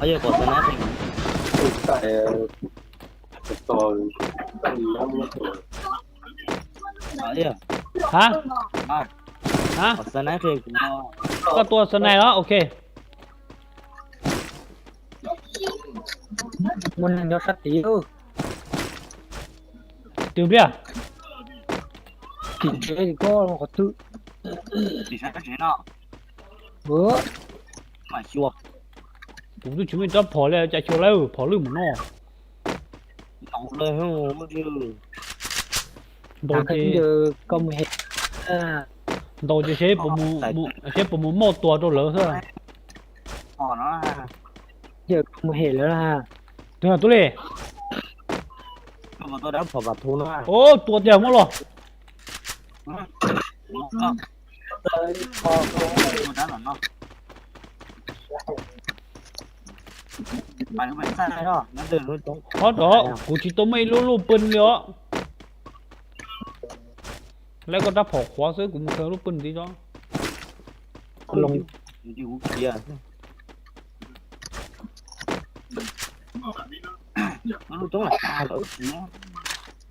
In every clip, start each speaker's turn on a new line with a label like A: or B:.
A: 하여간 나
B: 중에 แต่ตอ
A: น
B: ตั้งแล้วเนี่ย
A: 아니야
C: ฮะ ฮะ
A: 어서 나중에 고마워
C: ก็ตัวสนด์แล้วโอเค
D: มันยอดสตีเออ
C: ติวเบียร์
D: กินเจดีก็ขอตื้อ
A: 디자인 되 나?
D: เออ้
A: ไม่아쉬워
C: ผมดูชิมิจับพอแล้วจะเชียวแล้วพอลืมหมอนอเอาเล
A: ยฮะมึง
C: โด
D: นเจก็มึงเห็น
C: โดนเจเชฟผมมูเชฟผมมูหมดตัวโดนเหรอฮะ
A: อ๋อ
D: เนาะเจอมึงเห็นแล้วล่ะ
C: ตัวตัวเลยตัวแล้
A: วพอบัตรทุนแล้ว
C: โอ้ตัวเดียวมั้งหรอ
A: พอตัวนั้นหรอเนาะ ปั่นเข้นไปใต้รอบแล้ว
C: เดินรถตรงเพราะเถอะกูชิโตไม่รู้รูปปืนเยอะแล้วก็ถ้าผอกขวาซื้อกูมึงเคยรูปปืนดีจ้ะ
D: ลง
A: อยู่เกียร์มันรู้ตรง
D: หลังตาเหรอ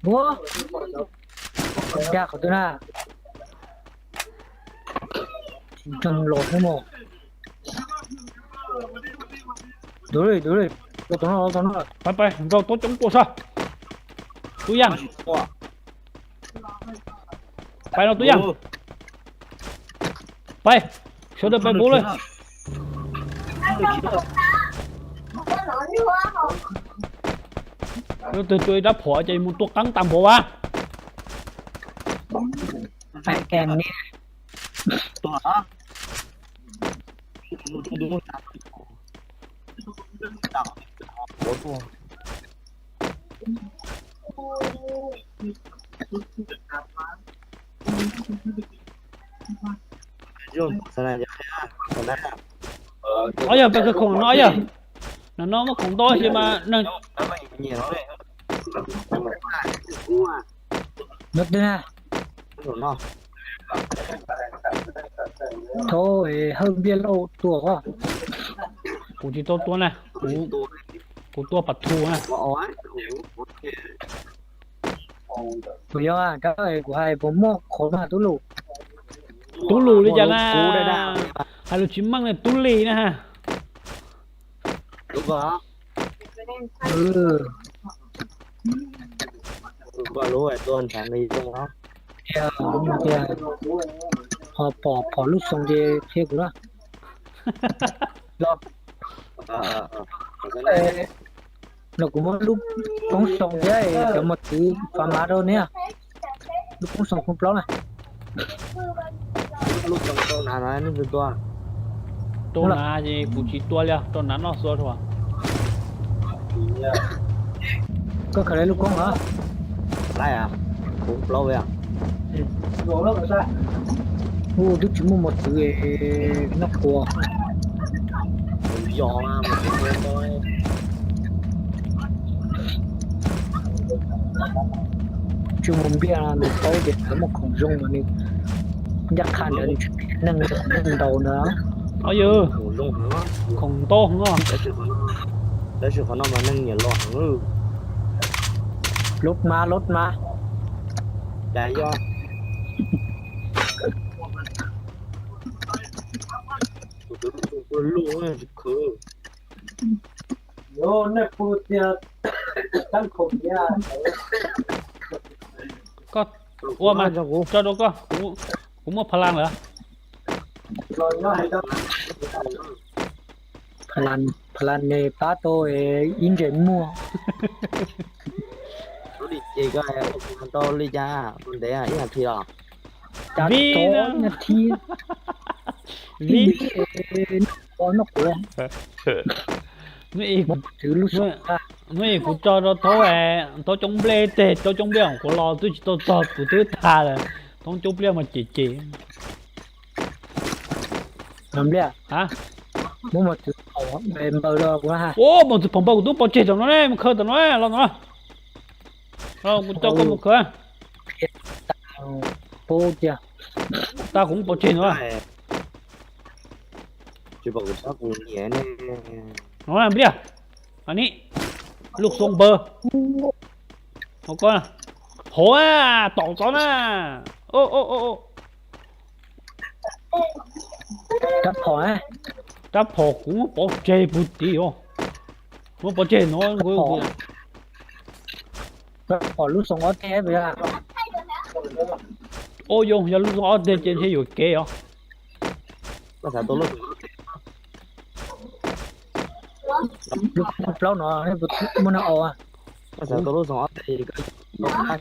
D: บัยากกว่าตัวหน้าจนโหลดไม่หมด Đuổi đi, đuổi đi. Tôi tụi nó, tụi nó.
C: ไปไปๆเราโต๊ะจงโกซะตัวอย่าง
A: Ủa,
C: ไปเราตัวอย่าง ừ, ไปเชิญเดินไป không บู được เลย chứ nào. Không được chứ nào. เราตื่นตัวรับผัวใจมุนตัวกังตามผัววะ Phải kèm nè Tụi nó. Tụi nó đi mua tạp. Yun, sana niya kaya. Wala na. Oya, baka kung ano, oya. Nano mo kung doon siya ma... Nang... Nag na. Ano?
A: Thôi, hơn bia lâu tuổi
D: quá. กูที่โต
C: ตัวนะกูกูตัวปัดทูนะ
D: สุดยอดก็ไอ้กูให้ผมมอกคนมาตุลู
C: ตุลูเลยจ้ะ
A: นะ
C: ฮัลโหลชิมังเนี่ยตุลีนะฮะ
A: รู้ปะ
D: เออ
A: รู้ปะรู้ไอ้ตัวนั้นนี่ตรง
D: เนาะเดียวเดียวพอปอบพอลูกทรงเจเทกูละรอบ
A: Ờ, ờ,
C: ờ. nó cũng một lúc cũng sống với cái một tí pha má đâu nè lúc cũng sống không lâu này. Lúc sống tôi
D: nào nói à? nó vừa qua, tôi là gì phụ chỉ to
A: liền tôi nắn nó rồi thôi
D: có khả năng lúc không hả? Lại à? Cũng lâu vậy à? Ừ. Rồi sao? Ủa, đức chỉ mua một
A: thứ nắp của lloraba, me acuerdo, eh.
D: Chúng mình biết là mình tới để có một khủng dung mà mình nhắc khăn để nâng cho nâng đầu nữa.
C: Ở dư. Khủng dung nữa.
A: Khủng tô không có. Đó sự khủng nó mà nâng nhẹ loạn ngư.
D: Lốt ma, lốt ma.
A: Đại do. 로맨스 그 요
D: 네 뿌띠야 땅콩이야
C: ก็อ้วนมาเจ้าโดก็หูหูหมดพลังเหรอ
D: 로
A: 이나 พลันพลันในปาโตเอ
C: อิ
D: น
C: เจ
D: มั
C: ว 우리 제가
D: 떠올리
C: 자
D: 근
C: 데 이한테요 จัดโต๊ะนาที จงเบลเตโตจงเบี้ยกูรอตู้โตโตกูตื้อตาเลยต้องจงเบี้ยมาจีจี
D: làm đấy
C: ฮะ
D: muốn một thứ khổ em bơ đó quá ha
C: โอ้มันจะผมบอกกูต้องปอจีตรงนั้นเลยมันเคยตร coba usah kuliah nih. Oh, ambil ya. Ani, lu song ber. Oke lah. Hoa, tong tong lah. Oh,
D: oh, oh,
C: oh. จับพอฮะจับพอกูปอเจบุตรีอ๋อกูปอเจน้อ
D: ยกู
C: จับพอลูกทรงออเทเบี้ยโอ้ยอย่าลูกทรงออเทสเจนให้ยู่เก๋อ๋อ
A: ภาษาตัวลูก
D: nó Nó bụt Muốn nó ồ à
A: ภาษาตัวลูกสองอัพตีก็ต้องได้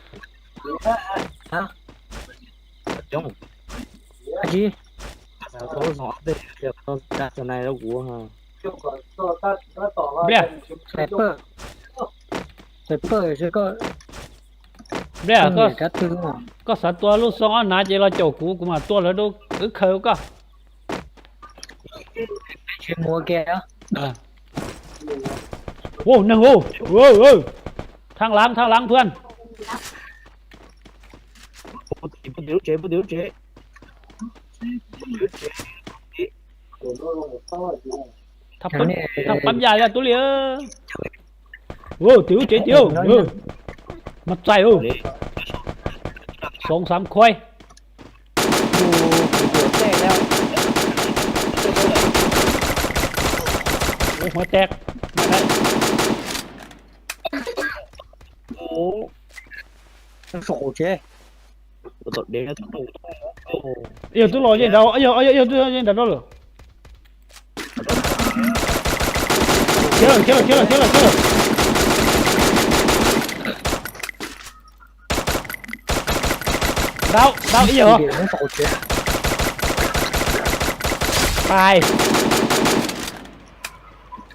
D: ฮะ
A: จง
D: À gì
A: ภาษาตัวลูกสองอัพตีเดี๋ยวต้องได้สนายแล้วกูฮะ
C: เบี้ย
D: Sniper Sniper chứ có
C: เบี้ยก็
D: để các thứ mà
C: ก็สัตว์ตัวลูกสองอันนาเจเราเจ้ากูกูมาตัวแล้วดูอึเขาก็
D: Chuyên mua kia á
C: อ่า โอ้หนึ่งโอ้โอ้โอ้ทางหลังทางหลังเพื่อน
A: เดี๋วเจ๊เดี๋
C: วเจ๊ทับปั๊มทับปั๊มใหญ่แล้วตุเลียโอ้ติ๋วเจ๊ติ๋วเออมัดใจโอ้สองสามคอยโอ้หัวแตก ยังเดาเลยเชื่อเชื่อเชื่อเชื่อเชื่อดาวดาวอีเหรอ
D: Điểm nó sổ chứ
C: ตาย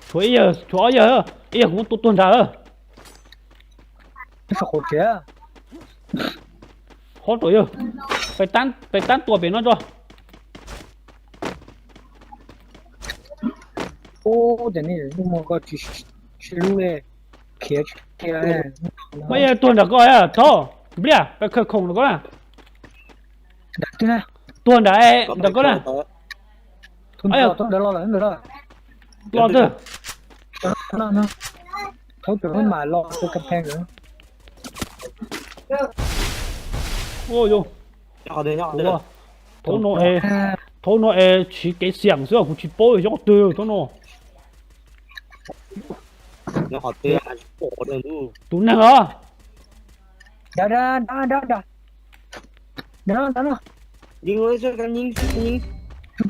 C: ช่ วยเยอะช่วยเยอะเอ้ยกูตัวตัวด่าเออ
D: Nó sổ chứ
C: โคตรตัวเยอะไปตั้นไปตั้นตัวเป็นนั่นจ้ะ
D: Ô để này Nhưng mà có chỉ Chỉ lúc này Kia Kia này
C: ไม่ใช่ตัวด่าก็เออท่อเบี้ยไปเคยคงแล้วก็นะ
D: Đặt thế này
C: ตัวด่าเอ้ด่าก็นะ
D: Thôi
C: Ây
D: đó
C: da.
D: Thôi đó lo lắng rồi đó
C: รอเถอะ
D: Nó nó Thôi tưởng nó mà lo Tôi cầm phèn nữa
C: โอ้ย
A: ôi dồi nhỏ đấy
C: nhỏ đấy thôi
D: nó
C: e thôi nó e chỉ cái xiềng giữa cũng chỉ bôi cho từ thôi nó
A: nhỏ từ cổ đường tu
C: tu nè hả
D: đó đó đó đó đó đó đó đó
A: ยิงเลย
D: ช่วยกัน
C: ยิ
A: งยิง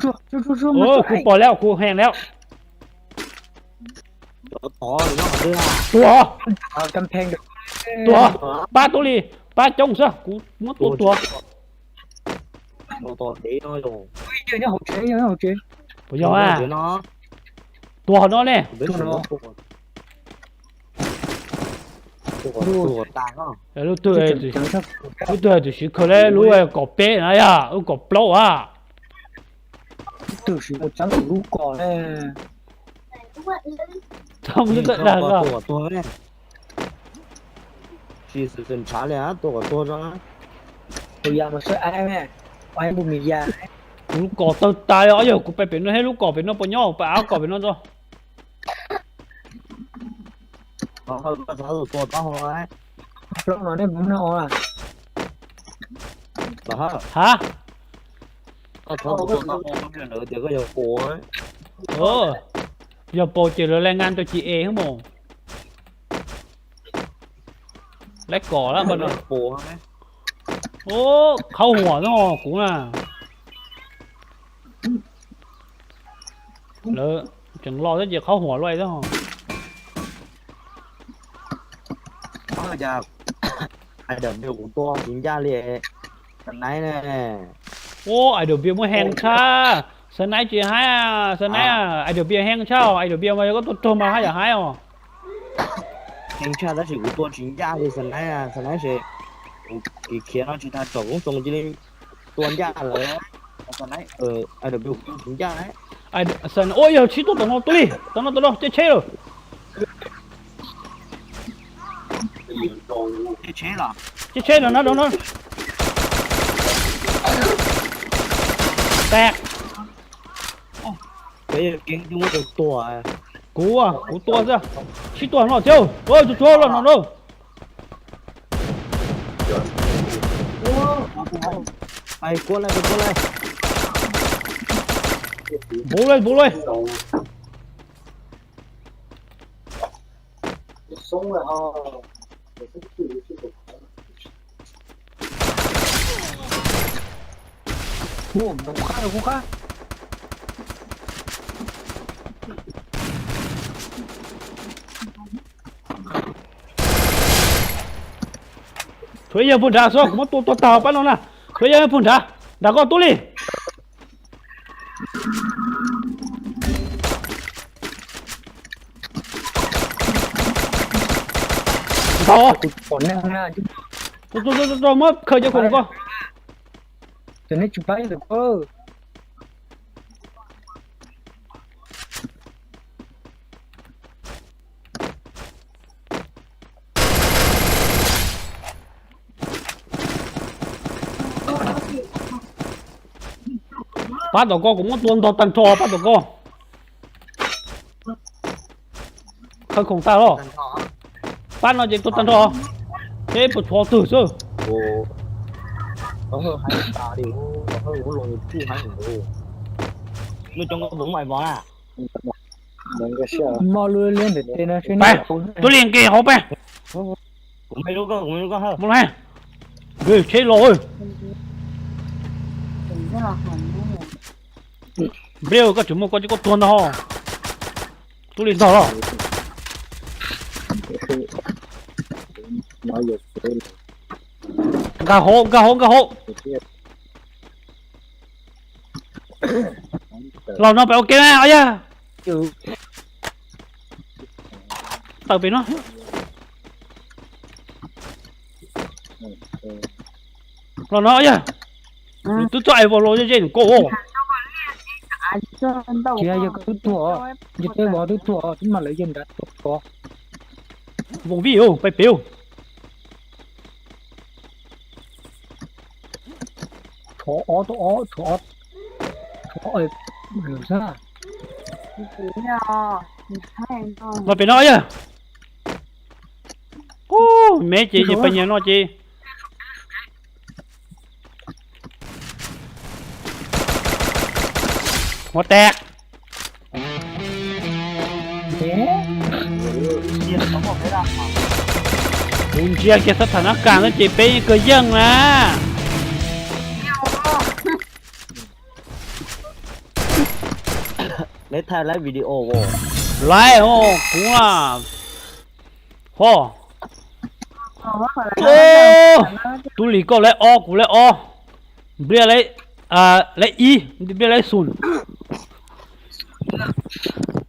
D: ช่วยช่วยช่วยช่วยโอ้
C: กูปล่อยแล้วกูแหงแล้ว
A: ต่อต่อเนาะเรือ
C: ตัว
D: กำแพงเดี๋ยว
C: ตัวปลาตัวนี้ปลาจงซะกูมันตัวตัว
A: nhỏ to để nó rồi,
D: Chưa nhá hậu chế nhá hậu chế
C: บ่ยอมอ่ะ
A: để nó
C: ตัวเนาะเนี่ย
A: biết
D: Thôi
A: nó
D: nó.
A: tua tua tua tàn không,
C: แล้วรู้ตัวเอง
D: Chẳng chắc
C: รู้ตัว就是可能รู้ไอ้กบเป็ดนะย่ะเอากบเปล่าอ่ะ
D: Tử sĩ một trắng của lũ cỏ này
C: ทำรู้ตัวได้ก็
A: tua tua này, chỉ sử dụng trả lẽ tua tua đó,
D: Ôi ya mà sợ ai mẹ Ai bụng mì ya
C: ลูกกบตัวตายอะเอ้ยกูไปเป็นให้ลูกกบเป็นน้องปะย่อไปเอากบเป็นน้องจ้ะ
A: nó hơi có sáu rồi tua to không ấy,
D: Lúc nó đây bấm nó à
A: đó hả,
C: ฮะ
A: nó sáu rồi tua to không biết nữa thì có giờ của ấy,
C: เอออย่าโปรเจอแรงงานตัว GA ครับผม และก่อแล้วมันอะ
A: của ấy,
C: โอ้เข้าหัวต้องกูน่ะแล้วจังรอจะเจอเข้าหัวด้วยต้อง
A: nó giờ ai đợt điều của tôi chính ra liền, cái này nè.
C: โอ้ไอเดี๋ยวเบียร์มาแห้งช่าสไนจีให้อะสไนอะไอเดี๋ยวเบียร์แห้งเช่าไอเดี๋ยวเบียร์มาก็ตัวตัวมาให้อย่าให้อะ
A: thanh tra đã chỉ của tôi chính ra thì sân này à sân này sẽ thì khiến nó chỉ ta tổng cũng tổng chỉ lên tuần ra rồi sân này ờ ai được biểu chính ra đấy
C: ไอสนโอ้ยชิตัวตัวน้องตัวนี้ตัวน้องตัวน้องเจ๊เช่ เลย
A: thế chế là
C: เจ๊เช่เดี๋ยวนะเดี๋ยวนะแตก
A: cái kiến chúng được tua à
C: กู ထွေးရဖွန်ထားဆောကမတော်တော်တာပန်းလုံး
A: လားထွေးရဖွန်ထားဒါကောတူလေးတော့ฝนเนี่ย
C: ข้างหน้าจุดတော်တော်တော်တော်
D: မခရရ
C: ခုံကော จะนี่จุดไปหรื
D: อเปล่า 빠
C: 더거 공원돈더 땅터 빠더거 hơi không sao đâu ban nó gì tôi tan thọ thế bật thọ tử
A: chứ ô có hơn hai ta đi có hơn có lùng chu hai người nó trong
B: có đúng mày
D: món à mà lừa lên để tên
C: nó trên
D: này
C: tôi liền
A: kì hộp à cũng mấy lúc có cũng mấy lúc có hơn
C: một hai người chết rồi Breu có chủ mua có chỉ có tuần đó ho tôi
B: lên sao đó
C: gà hố gà hố gà hố. Lòng nó phải ok nè ấy
D: à
C: tao về nó lòng nó
E: à
C: tôi chạy vào lối trên cổ
D: kia giờ cứ thua. giờ tôi bỏ tôi thua chúng mà lấy dân đã? tục có.
C: Vùng vi ô phải biểu
D: thọ ó thọ ó thọ thọ ơi hiểu sao
E: mà phải nói à ô mẹ chị
C: chị phải nhớ nó chị. หมวแตกะเกียร์
D: เชี่
A: ไคุณเชี
C: ยร์เกสถานการณ์แล้ว
A: เจ
C: เป้ยังเกิดเยี่ยงนะ
A: เล็ดไทยไลฟ์วิดีโอโว้
C: ไลฟ์โอ้
E: คุณอะ
C: โอ้โอ้ตุลีก็ไลฟ์ออกูไลฟ์ออเบียไลฟ์อ่าไลฟ์อีเบียไลฟ์ศูนย์ lắc.